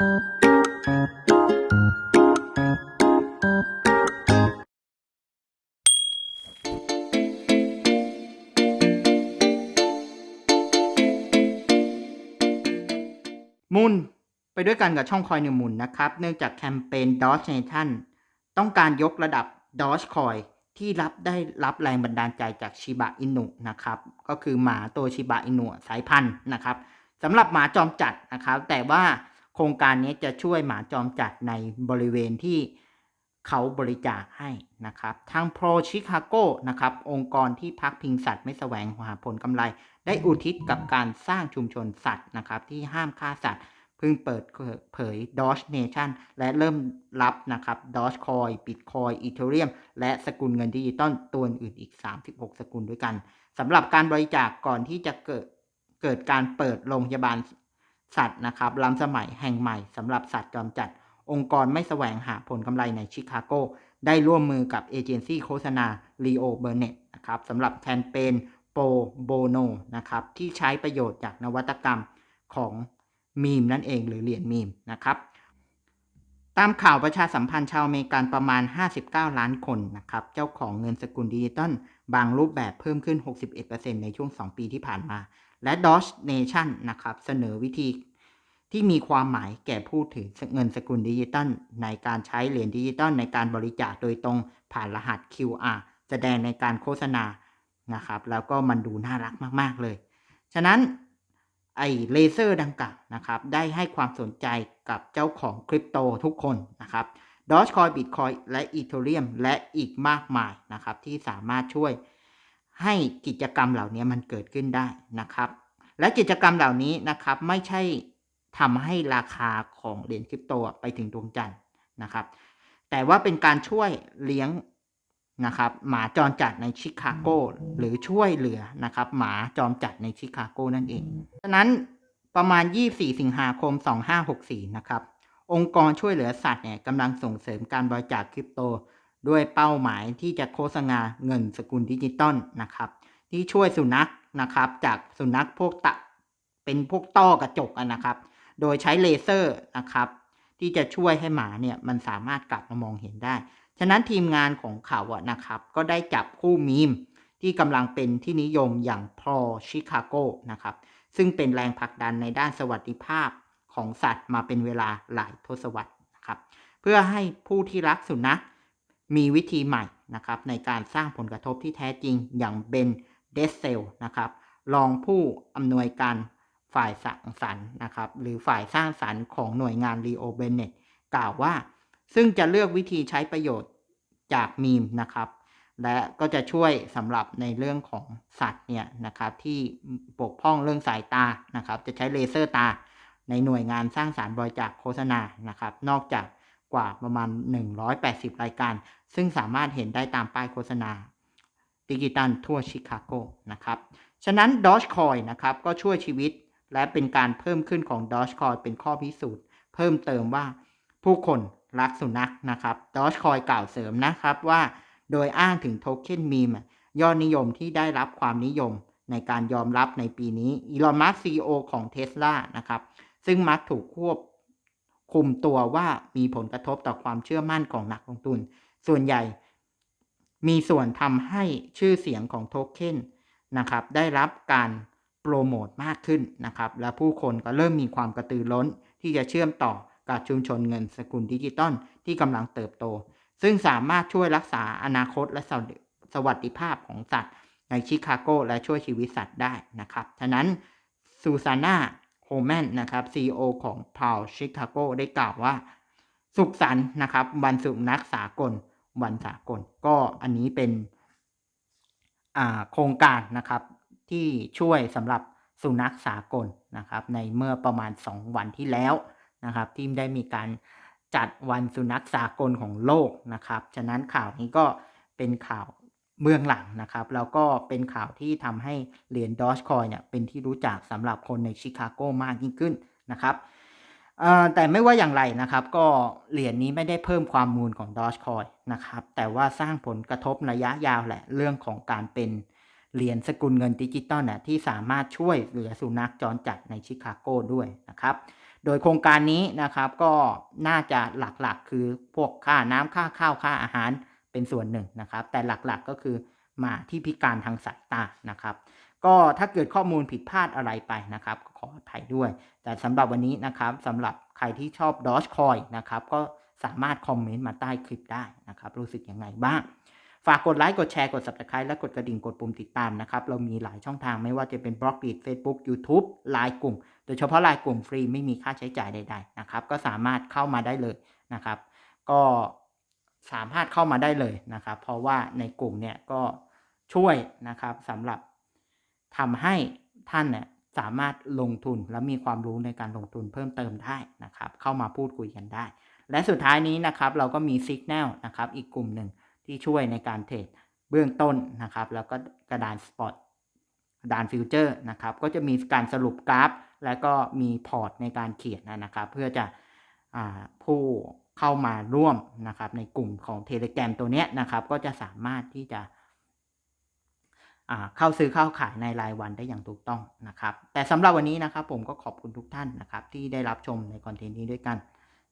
มุนไปด้วยกันกับช่องคอยหนึ่งมุนนะครับ เนื่องจากแคมเปญ Dodge Nation ต้องการยกระดับ Dodge Coin ที่รับได้รับแรงบันดาลใจจากชิบะอินุนะครับ ก็คือหมาตัวชิบะอินุสายพันธุ์นะครับสำหรับหมาจอมจัดนะครับ แต่ว่า ครงการนี้จะช่วยหมาจอมจัดในบริเวณที่เขาบริจาคให้นะครับ ทาง Pro Chicago นะครับ องค์กรที่พักพิงสัตว์ไม่แสวงหาผลกำไร ได้อุทิศกับการสร้างชุมชนสัตว์นะครับ ที่ห้ามฆ่าสัตว์เพิ่งเปิดเผย Doge Nation และเริ่มรับนะครับ Doge Coin Bitcoin Ethereum และสกุลเงินดิจิตอลตัวอื่นอีก 36 สกุลด้วยกันสำหรับการบริจาคกก่อนที่จะเกิดเกิดการเปิดโรงพยาบาล สัตว์นะครับล้ำสมัยแห่งใหม่สำหรับสัตว์จอมจัด องค์กรไม่แสวงหาผลกำไรในชิคาโก ได้ร่วมมือกับเอเจนซี่โฆษณา Leo Burnett นะครับสำหรับแคมเปญโปโบโนนะครับที่ใช้ประโยชน์จากนวัตกรรมของมีมนั่นเองหรือเหรียญมีมนะครับตามข่าวประชาสัมพันธ์ชาวอเมริกันประมาณ 59 ล้านคนนะครับเจ้าของเงินสกุลดิจิตอลบางรูปแบบเพิ่มขึ้น 61%ในช่วง 2 ปีที่ผ่านมา และ Doge Nation นะครับเสนอวิธี ที่มีความหมายแก่ผู้ถือเงินสกุลดิจิตอลในการใช้เหรียญดิจิตอลในการบริจาคโดยตรงผ่านรหัส QR แสดงในการโฆษณานะครับ แล้วก็มันดูน่ารักมาก ๆ เลย ฉะนั้นไอเลเซอร์ดังกล่าวนะครับ ได้ให้ความสนใจกับเจ้าของคริปโตทุกคนนะครับ Dogecoin Bitcoin และ Ethereum และอีกมากมายนะครับ ที่สามารถช่วยให้กิจกรรมเหล่านี้มันเกิดขึ้นได้นะครับ และกิจกรรมเหล่านี้นะครับ ไม่ใช่ ทำให้ราคาของเหรียญคริปโตไปถึงดวงจันทร์นะครับ แต่ว่าเป็นการช่วยเลี้ยงนะครับหมาจรจัดในชิคาโกหรือช่วยเหลือนะครับหมาจอมจัดในชิคาโกนั่นเองฉะนั้นประมาณ 24 สิงหาคม 2564 นะครับ องค์กรช่วยเหลือสัตว์เนี่ยกำลังส่งเสริมการบริจาคคริปโต ด้วยเป้าหมายที่จะโฆษณาเงินสกุลดิจิตอลนะครับ ที่ช่วยสุนัขนะครับ จากสุนัขพวกตะเป็นพวกต้อกระจกนะครับ โดยใช้เลเซอร์นะครับ ที่จะช่วยให้หมาเนี่ยมันสามารถกลับมามองเห็นได้ ฉะนั้นทีมงานของเขาอะนะครับ ก็ได้จับคู่มีมที่กำลังเป็นที่นิยมอย่างพอชิคาโกนะครับ ซึ่งเป็นแรงผลักดันในด้านสวัสดิภาพของสัตว์มาเป็นเวลาหลายทศวรรษนะครับ เพื่อให้ผู้ที่รักสุนัขมีวิธีใหม่นะครับ ในการสร้างผลกระทบที่แท้จริงอย่างเบนเดสเซลนะครับรองผู้อำนวยการ ฝ่ายสร้างสรรค์นะครับ หรือฝ่ายสร้างสรรค์ของหน่วยงานรีโอเบนเนตกล่าวว่า ซึ่งจะเลือกวิธีใช้ประโยชน์จากมีมนะครับ และก็จะช่วยสำหรับในเรื่องของสัตว์เนี่ยนะครับที่ปกป้องเรื่องสายตานะครับ จะใช้เลเซอร์ตา ในหน่วยงานสร้างสารรค์บริจาคโฆษณานะครับ นอกจากกว่าประมาณ 180 รายการ ซึ่งสามารถเห็นได้ตามป้ายโฆษณาดิจิตัลทั่วชิคาโกนะครับ ฉะนั้น Dogecoin นะครับก็ช่วยชีวิต และเป็นการเพิ่มขึ้นของ Dogecoin เป็นข้อพิสูจน์ เพิ่มเติมว่าผู้คนรักสุนัขนะครับ Dogecoin กล่าวเสริมนะครับว่า โดยอ้างถึงโทเค็นมีมยอดนิยมที่ได้รับความนิยมในการยอมรับในปีนี้อีลอนมัสซีโอของเทสลานะครับ ซึ่งมักถูกควบคุมตัวว่ามีผลกระทบต่อความเชื่อมั่นของนักลงทุน ส่วนใหญ่มีส่วนทำให้ชื่อเสียงของโทเค็นนะครับ ได้รับการ โปรโมทมากขึ้นนะครับ และผู้คนก็เริ่มมีความกระตือร้น ที่จะเชื่อมต่อกับชุมชนเงินสกุลดิจิตอลที่กำลังเติบโต ซึ่งสามารถช่วยรักษาอนาคตและสวัสดิภาพของสัตว์ในชิคาโกและช่วยชีวิตสัตว์ได้นะครับ ฉะนั้นซูซาน่าโฮแมนนะครับ CEO ของพาวชิคาโกได้กล่าวว่า สุขสันต์นะครับวันสุนัขสากล วันสากล ก็อันนี้เป็นโครงการนะครับ ที่ช่วยสำหรับสุนัขสากลนะครับในเมื่อประมาณ 2 วันที่แล้วนะครับที่ได้มีการจัดวันสุนัขสากลของโลกนะครับฉะนั้นข่าวนี้ก็เป็นข่าวเบื้องหลังนะครับแล้วก็เป็นข่าวที่ทำให้เหรียญดอชคอยเนี่ยเป็นที่รู้จักสำหรับคนในชิคาโกมากยิ่งขึ้นนะครับแต่ไม่ว่าอย่างไรนะครับ ก็เหรียญนี้ไม่ได้เพิ่มความมูลของดอชคอยนะครับแต่ว่าสร้างผลกระทบระยะยาวแหละเรื่องของการเป็น เหรียญสกุลเงินดิจิตอลน่ะที่สามารถช่วยเหลือสุนัขจรจัดในชิคาโกด้วยนะครับ โดยโครงการนี้นะครับก็น่าจะหลักๆ คือพวกค่าน้ำค่าข้าวค่าอาหารเป็นส่วนหนึ่งนะครับ แต่หลักๆก็คือมาที่พิการทางสายตานะครับ ก็ถ้าเกิดข้อมูลผิดพลาดอะไรไปนะครับก็ขออภัยด้วย แต่สำหรับวันนี้นะครับสำหรับใครที่ชอบดอ g คอยนะครับก็สามารถคอมเมนต์มาใต้คลิปได้นะครับ รู้สึกยังไงบ้าง ฝากกดไลค์ กดแชร์ กด subscribe และกดกระดิ่ง กดปุ่มติดตามนะครับ เรามีหลายช่องทางไม่ว่าจะเป็นบล็อกดีด Facebook YouTube ไลน์กลุ่ม โดยเฉพาะไลน์กลุ่มฟรีไม่มีค่าใช้จ่ายใดๆนะครับ ก็สามารถเข้ามาได้เลยนะครับ ก็สามารถเข้ามาได้เลยนะครับ เพราะว่าในกลุ่มเนี่ยก็ช่วยนะครับสำหรับทำให้ท่านเนี่ยสามารถลงทุนและมีความรู้ในการลงทุนเพิ่มเติมได้นะครับ เข้ามาพูดคุยกันได้ และสุดท้ายนี้นะครับเราก็มี Signal นะครับอีกกลุ่มหนึ่ง ที่ช่วยในการเทรดเบื้องต้นนะครับ แล้วก็กระดานสปอตกระดานฟิวเจอร์นะครับ ก็จะมีการสรุปกราฟ แล้วก็มีพอร์ตในการเขียนนะครับ เพื่อจะอผู้เข้ามาร่วมนะครับในกลุ่มของ Telegram ตัวนี้นะครับ ก็จะสามารถที่จะเข้าซื้อเข้าขายในรายวันได้อย่างถูกต้องนะครับ แต่สำหรับวันนี้นะครับ ผมก็ขอบคุณทุกท่านนะครับ ที่ได้รับชมในคอนเทนต์นี้ด้วยกัน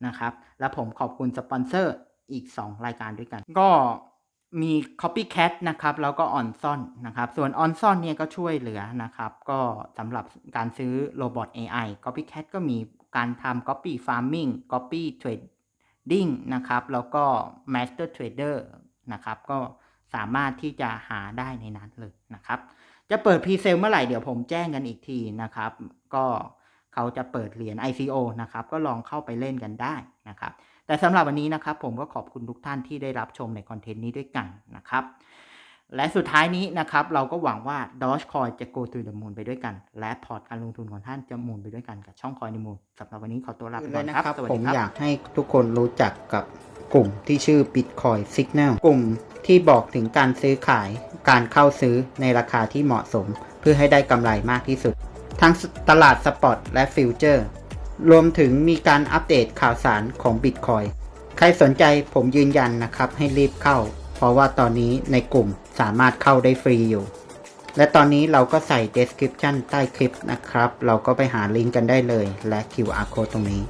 นะครับ และผมขอบคุณสปอนเซอร์ อีก 2 รายการด้วยกัน ก็มี Copycat นะครับ แล้วก็ o n s o n นะครับ ส่วน o n s o n เนี่ยก็ช่วยเหลือนะครับ ก็สำหรับการซื้อโรบอท AI Copycat ก็มีการทำ Copy Farming Copy Trading นะครับ แล้วก็ Master Trader นะครับ ก็สามารถที่จะหาได้ในนั้นเลยนะครับ จะเปิดพรีเซลเมื่อไหร่เดี๋ยวผมแจ้งกันอีกทีนะครับ ก็เขาจะเปิดเหรียญ ICO นะครับ ก็ลองเข้าไปเล่นกันได้นะครับ แต่สำหรับวันนี้นะครับผมก็ขอบคุณทุกท่านที่ได้รับชมในคอนเทนต์นี้ด้วยกันนะครับ และสุดท้ายนี้นะครับเราก็หวังว่า Dogecoin จะ go to the moon ไปด้วยกัน และพอร์ตการลงทุนของท่านจะมูนไปด้วยกันกับช่อง Coin the Moon สำหรับวันนี้ขอตัวลาไปก่อนครับสวัสผดีมครับอยากให้ทุกคนรู้จักกับกลุ่มที่ชื่อ Bitcoin Signal กลุ่มที่บอกถึงการซื้อขาย การเข้าซื้อในราคาที่เหมาะสม เพื่อให้ได้กำไรมากที่สุด ทั้งตลาดสปอตและฟิวเจอร์ รวมถึงมีการอัปเดตข่าวสารของ Bitcoin ใครสนใจผมยืนยันนะครับให้รีบเข้า เพราะว่าตอนนี้ในกลุ่มสามารถเข้าได้ฟรีอยู่ และตอนนี้เราก็ใส่ description ใต้คลิปนะครับ เราก็ไปหาลิงก์กันได้เลย และ QR code ตรงนี้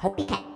Copycat